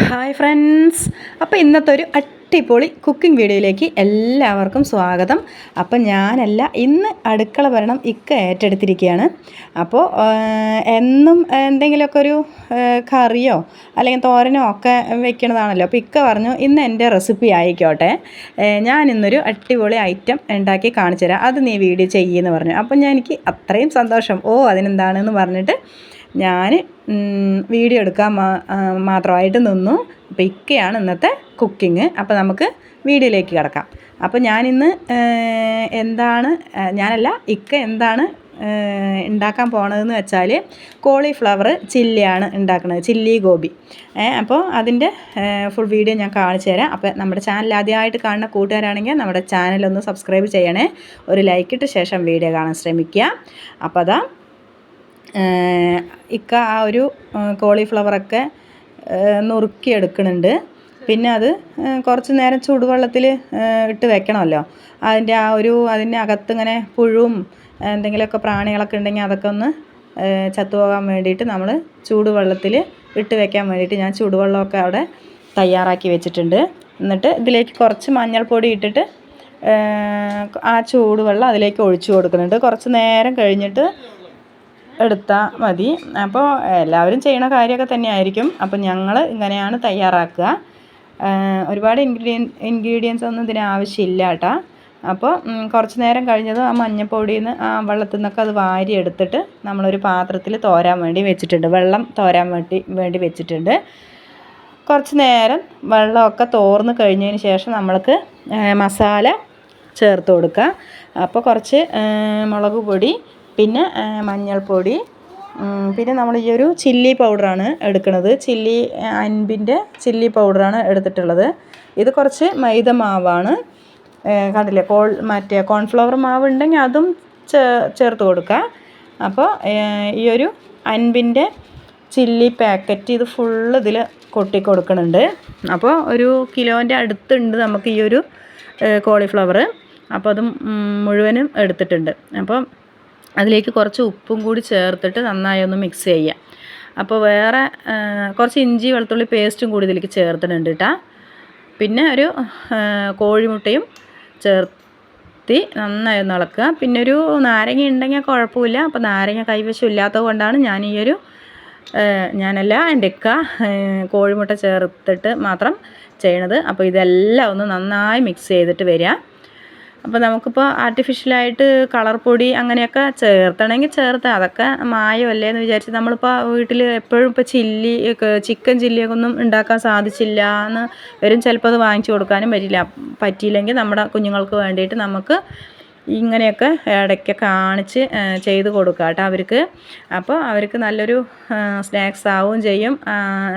Hi friends അപ്പോൾ ഇന്നത്തെ ഒരു അടിപൊളി കുക്കിംഗ് വീഡിയോയിലേക്ക് എല്ലാവർക്കും സ്വാഗതം. അപ്പം ഞാനല്ല ഇന്ന് അടുക്കള ഭരണം ഇക്ക ഏറ്റെടുത്തിരിക്കുകയാണ്. അപ്പോൾ എന്നും എന്തെങ്കിലുമൊക്കെ ഒരു കറിയോ അല്ലെങ്കിൽ തോരനോ ഒക്കെ വെക്കണതാണല്ലോ. അപ്പോൾ ഇക്ക പറഞ്ഞു ഇന്ന് എന്റെ റെസിപ്പി ആയിക്കോട്ടെ. ഞാൻ ഇന്നൊരു അടിപൊളി ഐറ്റം ഉണ്ടാക്കി കാണിച്ചു തരാം അത് നീ വീഡിയോ ചെയ്യുമെന്ന് പറഞ്ഞു. അപ്പം ഞാൻ എനിക്ക് അത്രയും സന്തോഷം. ഓ അതിനെന്താണെന്ന് പറഞ്ഞിട്ട് ഞാൻ വീഡിയോ എടുക്കാൻ മാത്രമായിട്ട് നിന്നു. അപ്പോൾ ഇക്കയാണ് ഇന്നത്തെ കുക്കിങ് അപ്പോൾ നമുക്ക് വീഡിയോയിലേക്ക് കിടക്കാം. അപ്പോൾ ഞാനിന്ന് എന്താണ് ഞാനല്ല ഇക്ക എന്താണ് ഉണ്ടാക്കാൻ പോണതെന്ന് വെച്ചാൽ കോളിഫ്ലവർ ചില്ലിയാണ് ഉണ്ടാക്കുന്നത് ചില്ലി ഗോബി. അപ്പോൾ അതിന്റെ ഫുൾ വീഡിയോ ഞാൻ കാണിച്ചു തരാം. അപ്പോൾ നമ്മുടെ ചാനൽ ആദ്യമായിട്ട് കാണുന്ന കൂട്ടുകാരാണെങ്കിൽ നമ്മുടെ ചാനലൊന്ന് സബ്സ്ക്രൈബ് ചെയ്യണേ. ഒരു ലൈക്ക് ഇട്ട ശേഷം വീഡിയോ കാണാൻ ശ്രമിക്കുക. അപ്പോൾ അതാ ഇക്ക ആ ഒരു കോളിഫ്ലവറൊക്കെ നുറുക്കി എടുക്കുന്നുണ്ട് പിന്നെ അത് കുറച്ച് നേരം ചൂടുവെള്ളത്തിൽ ഇട്ട് വെക്കണമല്ലോ. അതിന്റെ ആ ഒരു അതിന്റെ അകത്ത് ഇങ്ങനെ പുഴുവും എന്തെങ്കിലുമൊക്കെ പ്രാണികളൊക്കെ ഉണ്ടെങ്കിൽ അതൊക്കെ ഒന്ന് ചത്തുപോകാൻ വേണ്ടിയിട്ട് നമ്മൾ ചൂടുവെള്ളത്തിൽ ഇട്ട് വെക്കാൻ വേണ്ടിയിട്ട് ഞാൻ ചൂടുവെള്ളമൊക്കെ അവിടെ തയ്യാറാക്കി വെച്ചിട്ടുണ്ട്. എന്നിട്ട് ഇതിലേക്ക് കുറച്ച് മഞ്ഞൾപ്പൊടി ഇട്ടിട്ട് ആ ചൂടുവെള്ളം അതിലേക്ക് ഒഴിച്ചു കൊടുക്കുന്നുണ്ട്. കുറച്ച് നേരം കഴിഞ്ഞിട്ട് എടുത്താൽ മതി. അപ്പോൾ എല്ലാവരും ചെയ്യണ കാര്യമൊക്കെ തന്നെയായിരിക്കും. അപ്പോൾ ഞങ്ങൾ ഇങ്ങനെയാണ് തയ്യാറാക്കുക. ഒരുപാട് ഇൻഗ്രീഡിയൻ ഇൻഗ്രീഡിയൻസ് ഒന്നും ഇതിന് ആവശ്യമില്ല കേട്ടോ അപ്പോൾ കുറച്ച് നേരം കഴിഞ്ഞത് ആ മഞ്ഞപ്പൊടിയിൽ നിന്ന് ആ വെള്ളത്തിൽ നിന്നൊക്കെ അത് വാരി എടുത്തിട്ട് നമ്മളൊരു പാത്രത്തിൽ തോരാൻ വേണ്ടി വെച്ചിട്ടുണ്ട്. വെള്ളം തോരാൻ വേണ്ടി വേണ്ടി വെച്ചിട്ടുണ്ട്. കുറച്ച് നേരം വെള്ളമൊക്കെ തോർന്ന് കഴിഞ്ഞതിന് ശേഷം നമ്മൾക്ക് മസാല ചേർത്ത് കൊടുക്കുക. അപ്പോൾ കുറച്ച് മുളക് പൊടി പിന്നെ മഞ്ഞൾപ്പൊടി. പിന്നെ നമ്മൾ ഈ ഒരു ചില്ലി പൗഡറാണ് എടുക്കുന്നത്. ചില്ലി അൻപിന്റെ ചില്ലി പൗഡറാണ് എടുത്തിട്ടുള്ളത്. ഇത് കുറച്ച് മൈദ മാവാണ്. കണ്ടില്ലേ കോൾ മറ്റേ കോൺഫ്ലവർ മാവ് ഉണ്ടെങ്കിൽ അതും ചേർത്ത് കൊടുക്കുക. അപ്പോൾ ഈ ഒരു അൻപിന്റെ ചില്ലി പാക്കറ്റ് ഇത് ഫുള്ള് ഇതിൽ കൊട്ടി കൊടുക്കുന്നുണ്ട്. അപ്പോൾ ഒരു കിലോന്റെ അടുത്തുണ്ട് നമുക്ക് ഈ ഒരു കോളിഫ്ലവർ അപ്പോൾ അതും മുഴുവനും എടുത്തിട്ടുണ്ട്. അപ്പോൾ അതിലേക്ക് കുറച്ച് ഉപ്പും കൂടി ചേർത്തിട്ട് നന്നായി ഒന്ന് മിക്സ് ചെയ്യാം. അപ്പോൾ വേറെ കുറച്ച് ഇഞ്ചി വെളുത്തുള്ളി പേസ്റ്റും കൂടി ഇതിലേക്ക് ചേർത്തിട്ടുണ്ട് കേട്ടോ പിന്നെ ഒരു കോഴിമുട്ടയും ചേർത്തി നന്നായി ഒന്ന് ഇളക്കുക. പിന്നെ ഒരു നാരങ്ങ ഉണ്ടെങ്കിൽ കുഴപ്പമില്ല. അപ്പോൾ നാരങ്ങ കൈവശം ഇല്ലാത്തത് കൊണ്ടാണ് ഞാൻ ഈ ഒരു ഞാനല്ല എന്റെ ഇക്ക കോഴിമുട്ട ചേർത്തിട്ട് മാത്രം ചെയ്യണത്. അപ്പോൾ ഇതെല്ലാം ഒന്ന് നന്നായി മിക്സ് ചെയ്തിട്ട് വരിക അപ്പോൾ നമുക്കിപ്പോൾ ആർട്ടിഫിഷ്യലായിട്ട് കളർ പൊടി അങ്ങനെയൊക്കെ ചേർത്തണമെങ്കിൽ ചേർത്ത് അതൊക്കെ മായമല്ലേ എന്ന് വിചാരിച്ച് നമ്മളിപ്പോൾ വീട്ടിൽ എപ്പോഴും ഇപ്പോൾ ചില്ലി ചിക്കൻ ചില്ലിയൊക്കെ ഒന്നും ഉണ്ടാക്കാൻ സാധിച്ചില്ല എന്ന് വരും. ചിലപ്പോൾ അത് വാങ്ങിച്ചു കൊടുക്കാനും പറ്റില്ല. പറ്റിയില്ലെങ്കിൽ നമ്മുടെ കുഞ്ഞുങ്ങൾക്ക് വേണ്ടിയിട്ട് നമുക്ക് ഇങ്ങനെയൊക്കെ ഇടയ്ക്ക് കാണിച്ച് ചെയ്ത് കൊടുക്കുക കേട്ടോ അവർക്ക്. അപ്പോൾ അവർക്ക് നല്ലൊരു സ്നാക്സ് ആവുകയും ചെയ്യും.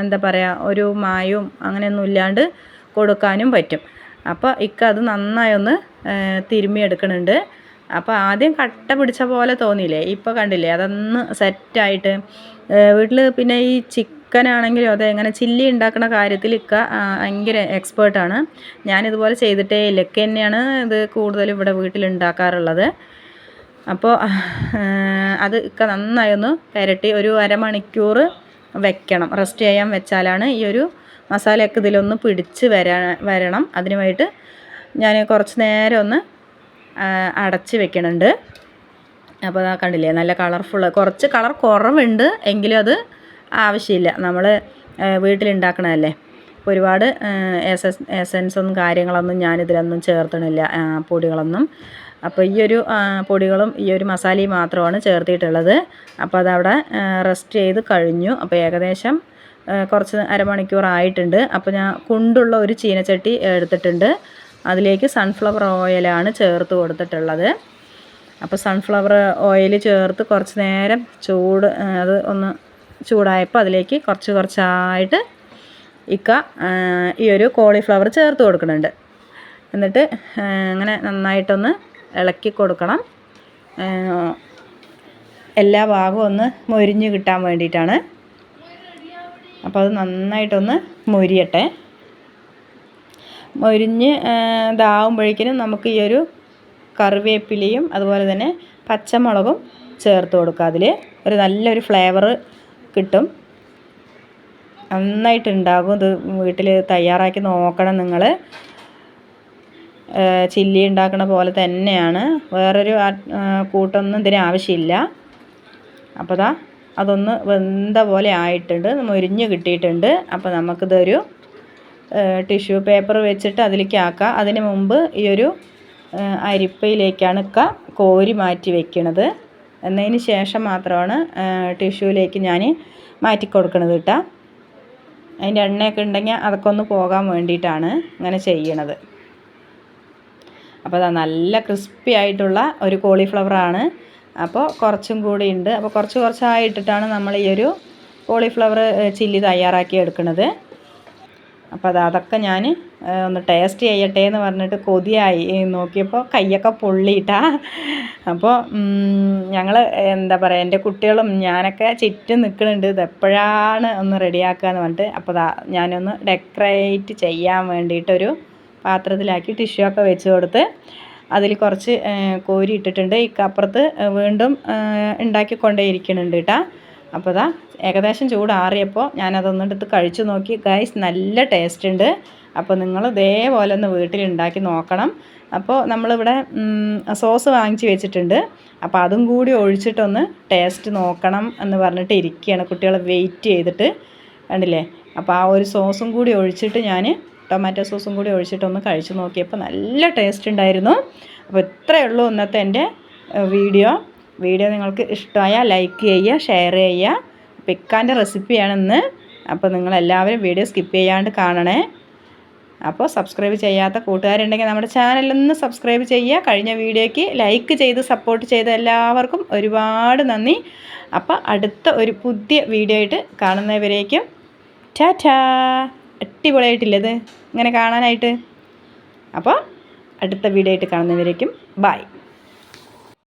എന്താ പറയുക ഒരു മായവും അങ്ങനെയൊന്നും ഇല്ലാണ്ട് കൊടുക്കാനും പറ്റും. അപ്പോൾ ഇക്ക അത് നന്നായി ഒന്ന് തിരുമ്മി അപ്പോൾ ആദ്യം കട്ട പിടിച്ച പോലെ തോന്നിയില്ലേ? ഇപ്പോൾ കണ്ടില്ലേ? അതൊന്ന് സെറ്റായിട്ട് വീട്ടിൽ പിന്നെ ഈ ചിക്കൻ ആണെങ്കിലും അതെ എങ്ങനെ ചില്ലി ഉണ്ടാക്കുന്ന കാര്യത്തിൽ ഇക്ക ഭയങ്കര എക്സ്പേർട്ടാണ് ഞാനിതുപോലെ ചെയ്തിട്ടേ ഇല്ല. ഇക്ക തന്നെയാണ് ഇത് കൂടുതലും ഇവിടെ വീട്ടിൽ ഉണ്ടാക്കാറുള്ളത്. അപ്പോൾ അത് ഇക്ക നന്നായി ഒന്ന് പുരട്ടി ഒരു അരമണിക്കൂർ വെക്കണം. റെസ്റ്റ് ചെയ്യാൻ വെച്ചാലാണ് ഈ ഒരു മസാലയൊക്കെ ഇതിലൊന്ന് പിടിച്ച് വരാ വരണം. അതിനുമായിട്ട് ഞാൻ കുറച്ച് നേരം ഒന്ന് അടച്ച് വെക്കണുണ്ട്. അപ്പോൾ അതാ കണ്ടില്ലേ നല്ല കളർഫുൾ കുറച്ച് കളർ കുറവുണ്ട് എങ്കിലും അത് ആവശ്യമില്ല. നമ്മൾ വീട്ടിലുണ്ടാക്കണതല്ലേ. ഒരുപാട് എസൻസ് ഒന്നും കാര്യങ്ങളൊന്നും ഞാനിതിലൊന്നും ചേർത്തണില്ല പൊടികളൊന്നും. അപ്പോൾ ഈ ഒരു പൊടികളും ഈ ഒരു മസാലയും മാത്രമാണ് ചേർത്തിട്ടുള്ളത്. അപ്പോൾ അതവിടെ റെസ്റ്റ് ചെയ്ത് കഴിഞ്ഞു. അപ്പോൾ ഏകദേശം കുറച്ച് അരമണിക്കൂർ ആയിട്ടുണ്ട്. അപ്പോൾ ഞാൻ കൊണ്ടുള്ള ഒരു ചീനച്ചട്ടി എടുത്തിട്ടുണ്ട്. അതിലേക്ക് സൺഫ്ലവർ ഓയിലാണ് ചേർത്ത് കൊടുത്തിട്ടുള്ളത്. അപ്പോൾ സൺഫ്ലവർ ഓയിൽ ചേർത്ത് കുറച്ച് നേരം ചൂട് അത് ഒന്ന് ചൂടായപ്പോൾ അതിലേക്ക് കുറച്ച് കുറച്ചായിട്ട് ഇക്ക ഈ ഒരു കോളിഫ്ലവർ ചേർത്ത് കൊടുക്കുന്നുണ്ട്. എന്നിട്ട് അങ്ങനെ നന്നായിട്ടൊന്ന് ഇളക്കി കൊടുക്കണം. എല്ലാ ഭാഗവും ഒന്ന് മൊരിഞ്ഞ് കിട്ടാൻ വേണ്ടിയിട്ടാണ്. അപ്പോൾ അത് നന്നായിട്ടൊന്ന് മൊരിയട്ടെ. മൊരിഞ്ഞ് ഇതാവുമ്പോഴേക്കിനും നമുക്ക് ഈ ഒരു കറിവേപ്പിലയും അതുപോലെ തന്നെ പച്ചമുളകും ചേർത്ത് കൊടുക്കുക. അതിൽ ഒരു നല്ലൊരു ഫ്ലേവർ കിട്ടും. നന്നായിട്ടുണ്ടാകും. ഇത് വീട്ടിൽ തയ്യാറാക്കി നോക്കണം നിങ്ങൾ. ചില്ലി ഉണ്ടാക്കണ പോലെ തന്നെയാണ്. വേറൊരു കൂട്ടൊന്നും ഇതിന് ആവശ്യമില്ല. അപ്പോൾ ദാ അതൊന്ന് വെന്ത പോലെ ആയിട്ടുണ്ട്. മുരിഞ്ഞ് കിട്ടിയിട്ടുണ്ട്. അപ്പോൾ നമുക്കിതൊരു ടിഷ്യൂ പേപ്പർ വെച്ചിട്ട് അതിലേക്ക് ആക്കാം. അതിന് മുമ്പ് ഈ ഒരു അരിപ്പയിലേക്കാണ് ഇക്ക കോരി മാറ്റി വെക്കണത്. എന്നതിന് ശേഷം മാത്രമാണ് ടിഷ്യൂയിലേക്ക് ഞാൻ മാറ്റി കൊടുക്കണത് കേട്ടോ അതിന്റെ എണ്ണയൊക്കെ ഉണ്ടെങ്കിൽ അതൊക്കെ ഒന്ന് പോകാൻ വേണ്ടിയിട്ടാണ് ഇങ്ങനെ ചെയ്യണത്. അപ്പോൾ അതാ നല്ല ക്രിസ്പി ആയിട്ടുള്ള ഒരു കോളിഫ്ലവറാണ്. അപ്പോൾ കുറച്ചും കൂടി ഉണ്ട്. അപ്പോൾ കുറച്ച് കുറച്ചായിട്ടിട്ടാണ് നമ്മൾ ഈ ഒരു കോളിഫ്ലവർ ചില്ലി തയ്യാറാക്കി എടുക്കുന്നത്. അപ്പോൾ അത് അതൊക്കെ ഞാൻ ഒന്ന് ടേസ്റ്റ് ചെയ്യട്ടെ എന്ന് പറഞ്ഞിട്ട് കൊതിയായി. നോക്കിയപ്പോൾ കൈയൊക്കെ പൊള്ളിയിട്ടാ. അപ്പോൾ ഞങ്ങൾ എന്താ പറയുക എന്റെ കുട്ടികളും ഞാനൊക്കെ ചുറ്റും നിൽക്കുന്നുണ്ട് ഇത് എപ്പോഴാണ് ഒന്ന് റെഡിയാക്കുക എന്ന് പറഞ്ഞിട്ട് അപ്പോൾ ഞാനൊന്ന് ഡെക്കറേറ്റ് ചെയ്യാൻ വേണ്ടിയിട്ടൊരു പാത്രത്തിലാക്കി ടിഷ്യൂ ഒക്കെ വെച്ച് കൊടുത്ത് അതിൽ കുറച്ച് കോരി ഇട്ടിട്ടുണ്ട്. ഇക്കപ്പുറത്ത് വീണ്ടും ഉണ്ടാക്കിക്കൊണ്ടേ ഇരിക്കുന്നുണ്ട് കേട്ടോ അപ്പോൾ ഇതാ ഏകദേശം ചൂടാറിയപ്പോൾ ഞാനതൊന്നെടുത്ത് കഴിച്ചു നോക്കി. ഗൈസ് നല്ല ടേസ്റ്റ് ഉണ്ട്. അപ്പോൾ നിങ്ങൾ ഇതേപോലെ ഒന്ന് വീട്ടിൽ ഉണ്ടാക്കി നോക്കണം. അപ്പോൾ നമ്മളിവിടെ സോസ് വാങ്ങിച്ച് വെച്ചിട്ടുണ്ട്. അപ്പോൾ അതും കൂടി ഒഴിച്ചിട്ടൊന്ന് ടേസ്റ്റ് നോക്കണം എന്ന് പറഞ്ഞിട്ട് ഇരിക്കുകയാണ് കുട്ടികളെ വെയിറ്റ് ചെയ്തിട്ട്. കണ്ടില്ലേ? അപ്പോൾ ആ ഒരു സോസും കൂടി ഒഴിച്ചിട്ട് ഞാൻ ടൊമാറ്റോ സോസും കൂടി ഒഴിച്ചിട്ടൊന്ന് കഴിച്ചു നോക്കിയപ്പോൾ നല്ല ടേസ്റ്റ് ഉണ്ടായിരുന്നു. അപ്പോൾ ഇത്രയേ ഉള്ളൂ ഇന്നത്തെ എന്റെ വീഡിയോ. വീഡിയോ നിങ്ങൾക്ക് ഇഷ്ടമായാൽ ലൈക്ക് ചെയ്യുക ഷെയർ ചെയ്യുക. പിക്കാന്റെ റെസിപ്പിയാണെന്ന് അപ്പോൾ നിങ്ങളെല്ലാവരും വീഡിയോ സ്കിപ്പ് ചെയ്യാണ്ട് കാണണേ. അപ്പോൾ സബ്സ്ക്രൈബ് ചെയ്യാത്ത കൂട്ടുകാരുണ്ടെങ്കിൽ നമ്മുടെ ചാനലൊന്ന് സബ്സ്ക്രൈബ് ചെയ്യുക. കഴിഞ്ഞ വീഡിയോയ്ക്ക് ലൈക്ക് ചെയ്ത് സപ്പോർട്ട് ചെയ്ത എല്ലാവർക്കും ഒരുപാട് നന്ദി. അപ്പോൾ അടുത്ത ഒരു പുതിയ വീഡിയോ ആയിട്ട് കാണുന്നവരേക്കും ടാറ്റാ അടിപൊളിയായിട്ടില്ലേ ഇത്? ഇങ്ങനെ കാണാനായിട്ട്. അപ്പോൾ അടുത്ത വീഡിയോ ആയിട്ട് കാണുന്നവരേക്കും ബായ്